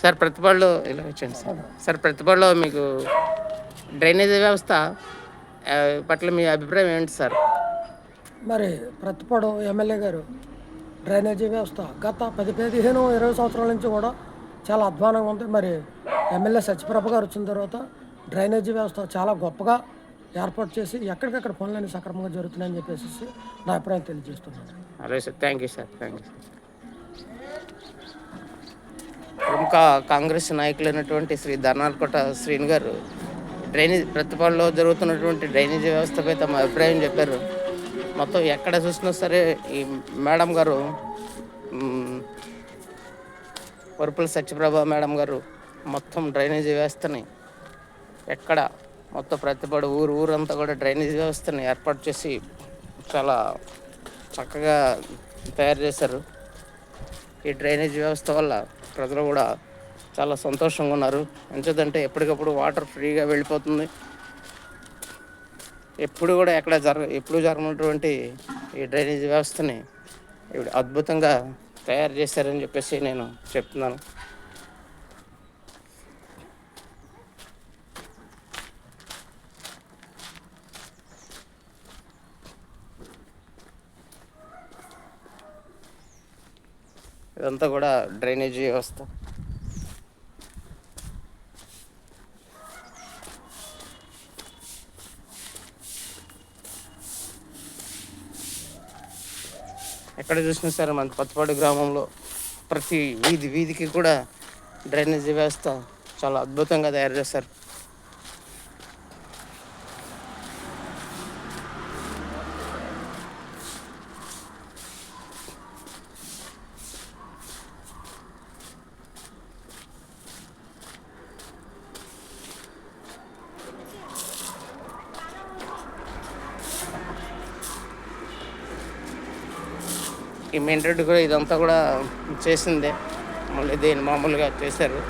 Sir ప్రతిపాడులో ఇలా వచ్చండి sir. Sir ప్రతిపాడులో మీకు డ్రైనేజీ వ్యవస్థ పట్ల మీ అభిప్రాయం ఏంటి సార్? మరి ప్రతిపాడు ఎమ్మెల్యే గారు డ్రైనేజీ వ్యవస్థ గత పది పదిహేను ఇరవై సంవత్సరాల నుంచి కూడా చాలా అధ్వానంగా ఉంది. మరి ఎమ్మెల్యే సత్యప్రభ గారు వచ్చిన తర్వాత డ్రైనేజీ వ్యవస్థ చాలా గొప్పగా ఏర్పాటు చేసి ఎక్కడికక్కడ పనులన్నీ సక్రమంగా జరుగుతున్నాయని చెప్పేసి నా అభిప్రాయం తెలియజేస్తున్నాను. అలాగే sir thank you sir thank you ప్రముఖ కాంగ్రెస్ నాయకులైనటువంటి శ్రీ ధర్నాలకోట శ్రీని గారు డ్రైనేజ్ ప్రతిపాడులో జరుగుతున్నటువంటి డ్రైనేజీ వ్యవస్థపై తమ అభిప్రాయం చెప్పారు. మొత్తం ఎక్కడ చూసినా సరే ఈ మేడం గారు మ్, వరుపుల సత్యప్రభ మేడం గారు మొత్తం డ్రైనేజీ వ్యవస్థని ఎక్కడ మొత్తం ప్రతిపాడు ఊరు ఊరంతా కూడా డ్రైనేజీ వ్యవస్థని ఏర్పాటు చేసి చాలా చక్కగా తయారు చేశారు. ఈ డ్రైనేజ్ వ్యవస్థ వల్ల ప్రజలు కూడా చాలా సంతోషంగా ఉన్నారు. ఎంచేదంటే ఎప్పటికప్పుడు వాటర్ ఫ్రీగా వెళ్ళిపోతుంది. ఎప్పుడు కూడా ఎక్కడ జరగ ఎప్పుడు జరగనటువంటి ఈ డ్రైనేజ్ వ్యవస్థని ఇప్పుడు అద్భుతంగా తయారు చేశారని చెప్పేసి నేను చెప్తున్నాను. ఇదంతా కూడా డ్రైనేజీ వ్యవస్థ. ఎక్కడ చూసినా సరే మన పత్తిపాడు గ్రామంలో ప్రతి వీధి వీధికి కూడా డ్రైనేజీ వ్యవస్థ చాలా అద్భుతంగా తయారు చేస్తారు. ఈ మెయిన్ రోడ్డు కూడా ఇదంతా కూడా చేసిందే. మళ్ళీ దీన్ని మామూలుగా చేశారు.